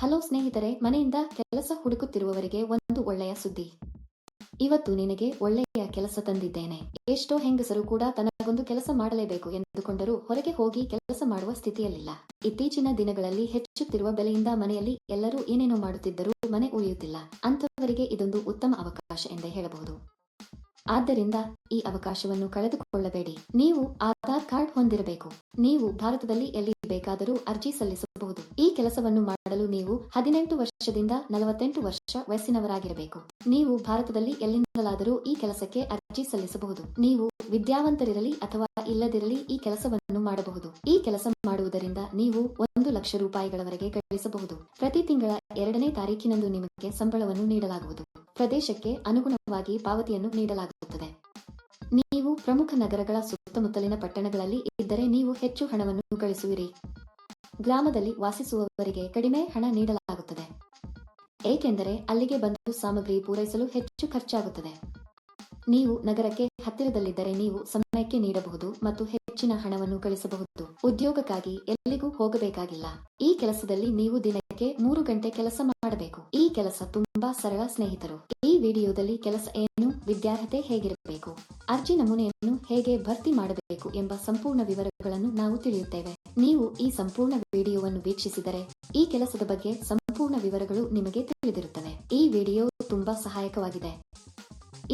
Hello ಸ್ನೇಹಿತರೆ, ಮನೆಯಿಂದ ಕೆಲಸ ಹುಡುಕುತ್ತಿರುವವರಿಗೆ ಒಂದು ಒಳ್ಳೆಯ ಸುದ್ದಿ. ಇವತ್ತು ನಿನಗೆ ಒಳ್ಳೆಯ ಕೆಲಸ ತಂದಿದ್ದೇನೆ. ಎಷ್ಟೋ ಹೆಂಗಸರು ಕೂಡ ತನಗೊಂದು ಕೆಲಸ ಮಾಡಲೇಬೇಕು ಎಂದುಕೊಂಡರೂ ಹೊರಗೆ ಹೋಗಿ ಕೆಲಸ ಮಾಡುವ ಸ್ಥಿತಿಯಲ್ಲಿಲ್ಲ. ಇತ್ತೀಚಿನ ದಿನಗಳಲ್ಲಿ ಹೆಚ್ಚುತ್ತಿರುವ ಬೆಲೆಯಿಂದ ಮನೆಯಲ್ಲಿ ಎಲ್ಲರೂ ಏನೇನೋ ಮಾಡುತ್ತಿದ್ದರೂ ಮನೆ ಉಳಿಯುತ್ತಿಲ್ಲ. ಅಂಥವರಿಗೆ ಇದೊಂದು ಉತ್ತಮ ಅವಕಾಶ ಎಂದೇ ಹೇಳಬಹುದು. ಆದ್ದರಿಂದ ಈ ಅವಕಾಶವನ್ನು ಕಳೆದುಕೊಳ್ಳಬೇಡಿ. ನೀವು ಆಧಾರ್ ಕಾರ್ಡ್ ಹೊಂದಿರಬೇಕು. ನೀವು ಭಾರತದಲ್ಲಿ ಎಲ್ಲಿ ಬೇಕಾದರೂ ಅರ್ಜಿ ಸಲ್ಲಿಸಬಹುದು. ಈ ಕೆಲಸವನ್ನು ಮಾಡಲು ನೀವು ಹದಿನೆಂಟು ವರ್ಷದಿಂದ ನಲವತ್ತೆಂಟು ವರ್ಷ ವಯಸ್ಸಿನವರಾಗಿರಬೇಕು. ನೀವು ಭಾರತದಲ್ಲಿ ಎಲ್ಲಿಂದಲಾದರೂ ಈ ಕೆಲಸಕ್ಕೆ ಅರ್ಜಿ ಸಲ್ಲಿಸಬಹುದು. ನೀವು ವಿದ್ಯಾವಂತರಿರಲಿ ಅಥವಾ ಇಲ್ಲದಿರಲಿ ಈ ಕೆಲಸವನ್ನು ಮಾಡಬಹುದು. ಈ ಕೆಲಸ ಮಾಡುವುದರಿಂದ ನೀವು ಒಂದು ಲಕ್ಷ ರೂಪಾಯಿಗಳವರೆಗೆ ಗಳಿಸಬಹುದು. ಪ್ರತಿ ತಿಂಗಳ ಎರಡನೇ ತಾರೀಕಿನಂದು ನಿಮಗೆ ಸಂಬಳವನ್ನು ನೀಡಲಾಗುವುದು. ಪ್ರದೇಶಕ್ಕೆ ಅನುಗುಣವಾಗಿ ಪಾವತಿಯನ್ನು ನೀಡಲಾಗುತ್ತದೆ. ನೀವು ಪ್ರಮುಖ ನಗರಗಳ ಸುತ್ತಮುತ್ತಲಿನ ಪಟ್ಟಣಗಳಲ್ಲಿ ಇದ್ದರೆ ನೀವು ಹೆಚ್ಚು ಹಣವನ್ನು ಗಳಿಸುವಿರಿ. ಗ್ರಾಮದಲ್ಲಿ ವಾಸಿಸುವವರಿಗೆ ಕಡಿಮೆ ಹಣ ನೀಡಲಾಗುತ್ತದೆ. ಏಕೆಂದರೆ ಅಲ್ಲಿಗೆ ಬಂದು ಸಾಮಗ್ರಿ ಪೂರೈಸಲು ಹೆಚ್ಚು ಖರ್ಚಾಗುತ್ತದೆ. ನೀವು ನಗರಕ್ಕೆ ಹತ್ತಿರದಲ್ಲಿದ್ದರೆ ನೀವು ಸಮಯಕ್ಕೆ ನೀಡಬಹುದು ಮತ್ತು ಹೆಚ್ಚಿನ ಹಣವನ್ನು ಗಳಿಸಬಹುದು ಉದ್ಯೋಗಕ್ಕಾಗಿ ಎಲ್ಲಿಗೂ ಹೋಗಬೇಕಾಗಿಲ್ಲ. ಈ ಕೆಲಸದಲ್ಲಿ ನೀವು ದಿನಕ್ಕೆ ಮೂರು ಗಂಟೆ ಕೆಲಸ ಮಾಡಬೇಕು. ಈ ಕೆಲಸ ತುಂಬಾ ಸರಳ ಸ್ನೇಹಿತರು. ಈ ವಿಡಿಯೋದಲ್ಲಿ ಕೆಲಸ ಏನು, ವಿದ್ಯಾರ್ಹತೆ ಹೇಗಿರಬೇಕು, ಅರ್ಜಿ ನಮೂನೆಯನ್ನು ಹೇಗೆ ಭರ್ತಿ ಮಾಡಬೇಕು ಎಂಬ ಸಂಪೂರ್ಣ ವಿವರಗಳನ್ನು ನಾವು ತಿಳಿಯುತ್ತೇವೆ. ನೀವು ಈ ಸಂಪೂರ್ಣ ವಿಡಿಯೋವನ್ನು ವೀಕ್ಷಿಸಿದರೆ ಈ ಕೆಲಸದ ಬಗ್ಗೆ ಸಂಪೂರ್ಣ ವಿವರಗಳು ನಿಮಗೆ ತಿಳಿದಿರುತ್ತವೆ. ಈ ವಿಡಿಯೋ ತುಂಬಾ ಸಹಾಯಕವಾಗಿದೆ.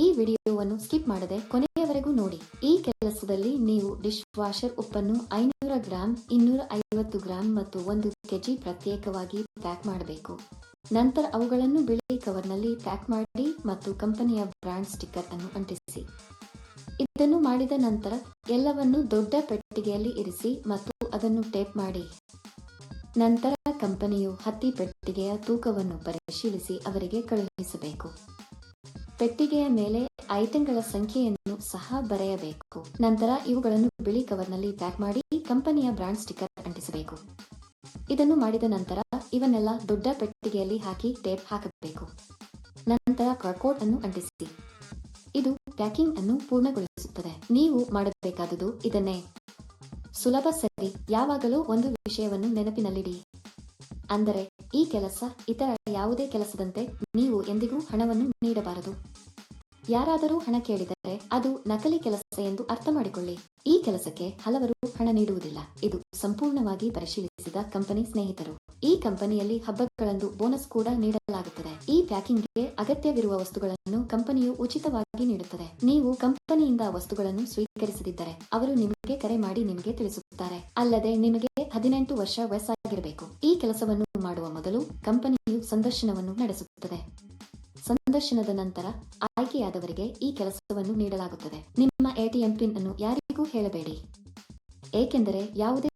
ಈ ವಿಡಿಯೋವನ್ನು ಸ್ಕಿಪ್ ಮಾಡದೆ ಕೊನೆಯವರೆಗೂ ನೋಡಿ. ಈ ಕೆಲಸದಲ್ಲಿ ನೀವು ಡಿಶ್ ವಾಷರ್ ಉಪ್ಪನ್ನು ಐನೂರ ಗ್ರಾಂ, ಇನ್ನೂರ ಐವತ್ತು ಗ್ರಾಂ ಮತ್ತು ಒಂದು ಕೆಜಿ ಪ್ರತ್ಯೇಕವಾಗಿ ಪ್ಯಾಕ್ ಮಾಡಬೇಕು. ನಂತರ ಅವುಗಳನ್ನು ಬಿಳಿ ಕವರ್ನಲ್ಲಿ ಪ್ಯಾಕ್ ಮಾಡಿ ಮತ್ತು ಕಂಪನಿಯ ಬ್ರಾಂಡ್ ಸ್ಟಿಕ್ಕರ್ ಅನ್ನು ಅಂಟಿಸಿ. ಇದನ್ನು ಮಾಡಿದ ನಂತರ ಎಲ್ಲವನ್ನು ದೊಡ್ಡ ಪೆಟ್ಟಿಗೆಯಲ್ಲಿ ಇರಿಸಿ ಮತ್ತು ಅದನ್ನು ಟೇಪ್ ಮಾಡಿ. ನಂತರ ಕಂಪನಿಯು ಹತ್ತಿ ಪೆಟ್ಟಿಗೆಯ ತೂಕವನ್ನು ಪರಿಶೀಲಿಸಿ ಅವರಿಗೆ ಕಳುಹಿಸಬೇಕು. ಪೆಟ್ಟಿಗೆಯ ಮೇಲೆ ಐಟಂಗಳ ಸಂಖ್ಯೆಯನ್ನು ಸಹ ಬರೆಯಬೇಕು. ನಂತರ ಇವುಗಳನ್ನು ಬಿಳಿ ಕವರ್ನಲ್ಲಿ ಪ್ಯಾಕ್ ಮಾಡಿ ಕಂಪನಿಯ ಬ್ರಾಂಡ್ ಸ್ಟಿಕ್ಕರ್ ಅಂಟಿಸಬೇಕು. ಇದನ್ನು ಮಾಡಿದ ನಂತರ ಇವನ್ನೆಲ್ಲ ದೊಡ್ಡ ಪೆಟ್ಟಿಗೆಯಲ್ಲಿ ಹಾಕಿ ಟೇಪ್ ಹಾಕಬೇಕು. ನಂತರ ಕಾರ್ಕೋಟ್ ಅನ್ನು ಅಂಟಿಸಿ. ಇದು ಪ್ಯಾಕಿಂಗ್ ಅನ್ನು ಪೂರ್ಣಗೊಳಿಸುತ್ತದೆ. ನೀವು ಮಾಡಬೇಕಾದುದು ಇದನ್ನೇ. ಸುಲಭ ಸರಿ. ಯಾವಾಗಲೂ ಒಂದು ವಿಷಯವನ್ನು ನೆನಪಿನಲ್ಲಿಡಿ. ಅಂದರೆ, ಈ ಕೆಲಸ ಇತರ ಯಾವುದೇ ಕೆಲಸದಂತೆ ನೀವು ಎಂದಿಗೂ ಹಣವನ್ನು ನೀಡಬಾರದು. ಯಾರಾದರೂ ಹಣ ಕೇಳಿದರೆ ಅದು ನಕಲಿ ಕೆಲಸ ಎಂದು ಅರ್ಥ ಮಾಡಿಕೊಳ್ಳಿ ಈ ಕೆಲಸಕ್ಕೆ ಹಲವರು ಹಣ ನೀಡುವುದಿಲ್ಲ. ಇದು ಸಂಪೂರ್ಣವಾಗಿ ಪರಿಶೀಲಿಸಿದ ಕಂಪನಿ ಸ್ನೇಹಿತರು. ಈ ಕಂಪನಿಯಲ್ಲಿ ಹಬ್ಬಗಳಂದು ಬೋನಸ್ ಕೂಡ ನೀಡಲಾಗುತ್ತದೆ. ಈ ಪ್ಯಾಕಿಂಗ್ಗೆ ಅಗತ್ಯವಿರುವ ವಸ್ತುಗಳನ್ನು ಕಂಪನಿಯು ಉಚಿತವಾಗಿ ನೀಡುತ್ತದೆ. ನೀವು ಕಂಪನಿಯಿಂದ ವಸ್ತುಗಳನ್ನು ಸ್ವೀಕರಿಸದಿದ್ದರೆ ಅವರು ನಿಮಗೆ ಕರೆ ಮಾಡಿ ನಿಮಗೆ ತಿಳಿಸುತ್ತಾರೆ. ಅಲ್ಲದೆ ನಿಮಗೆ ಹದಿನೆಂಟು ವರ್ಷ ವಯಸ್ಸಾಗಿರಬೇಕು. ಈ ಕೆಲಸವನ್ನು ಮಾಡುವ ಮೊದಲು ಕಂಪನಿಯು ಸಂದರ್ಶನವನ್ನು ನಡೆಸುತ್ತದೆ. ಸಂದರ್ಶನದ ನಂತರ ಆಯ್ಕೆಯಾದವರಿಗೆ ಈ ಕೆಲಸವನ್ನು ನೀಡಲಾಗುತ್ತದೆ. ನಿಮ್ಮ ಎಟಿಎಂ ಪಿನ್ ಅನ್ನು ಯಾರಿಗೂ ಹೇಳಬೇಡಿ. ಏಕೆಂದರೆ ಯಾವುದೇ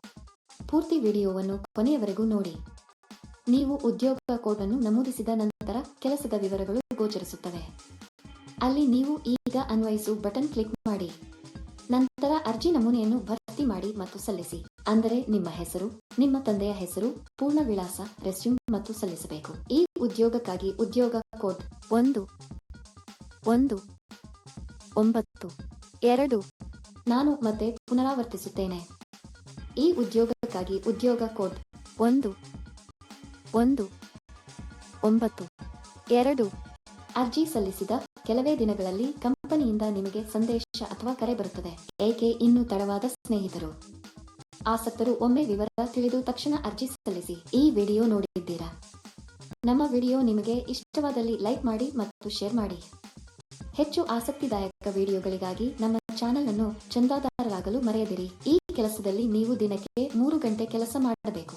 ಪೂರ್ತಿ ವಿಡಿಯೋವನ್ನು ಕೊನೆಯವರೆಗೂ ನೋಡಿ. ನೀವು ಉದ್ಯೋಗ ಕೋಡ್ ಅನ್ನು ನಮೂದಿಸಿದ ನಂತರ ಕೆಲಸದ ವಿವರಗಳು ಗೋಚರಿಸುತ್ತವೆ. ಅಲ್ಲಿ ನೀವು ಈಗ ಅನ್ವಯಿಸು ಬಟನ್ ಕ್ಲಿಕ್ ಮಾಡಿ. ನಂತರ ಅರ್ಜಿ ನಮೂನೆಯನ್ನು ಭರ್ತಿ ಮಾಡಿ ಮತ್ತು ಸಲ್ಲಿಸಿ. ಅಂದರೆ ನಿಮ್ಮ ಹೆಸರು, ನಿಮ್ಮ ತಂದೆಯ ಹೆಸರು ಪೂರ್ಣ ವಿಳಾಸ ರೆಸ್ಯೂಮ್ ಮತ್ತು ಸಲ್ಲಿಸಬೇಕು. ಈ ಉದ್ಯೋಗಕ್ಕಾಗಿ ಉದ್ಯೋಗ ಕೋಡ್ ಒಂದು ಒಂದು, ಒಂಬತ್ತು, ಎರಡು ನಾನು ಮತ್ತೆ ಪುನರಾವರ್ತಿಸುತ್ತೇನೆ. ಈ ಉದ್ಯೋಗಕ್ಕಾಗಿ ಉದ್ಯೋಗ ಕೋಡ್ ಒಂದು ಒಂದು, ಒಂಬತ್ತು, ಎರಡು ಅರ್ಜಿ ಸಲ್ಲಿಸಿದ ಕೆಲವೇ ದಿನಗಳಲ್ಲಿ ಕಂಪನಿಯಿಂದ ನಿಮಗೆ ಸಂದೇಶ ಅಥವಾ ಕರೆ ಬರುತ್ತದೆ. ಏಕೆ ಇನ್ನೂ ತಡವಾದ ಸ್ನೇಹಿತರು? ಆಸಕ್ತರು ಒಮ್ಮೆ ವಿವರ ತಿಳಿದು ತಕ್ಷಣ ಅರ್ಜಿ ಸಲ್ಲಿಸಿ. ಈ ವಿಡಿಯೋ ನೋಡಿದ್ದೀರಾ? ನಮ್ಮ ವಿಡಿಯೋ ನಿಮಗೆ ಇಷ್ಟವಾದಲ್ಲಿ ಲೈಕ್ ಮಾಡಿ ಮತ್ತು ಶೇರ್ ಮಾಡಿ. ಹೆಚ್ಚು ಆಸಕ್ತಿದಾಯಕ ವಿಡಿಯೋಗಳಿಗಾಗಿ ನಮ್ಮ ಚಾನೆಲ್ ಅನ್ನು ಚಂದಾದಾರರಾಗಲು ಮರೆಯದಿರಿ. ಈ ಕೆಲಸದಲ್ಲಿ ನೀವು ದಿನಕ್ಕೆ ಮೂರು ಗಂಟೆ ಕೆಲಸ ಮಾಡಬೇಕು.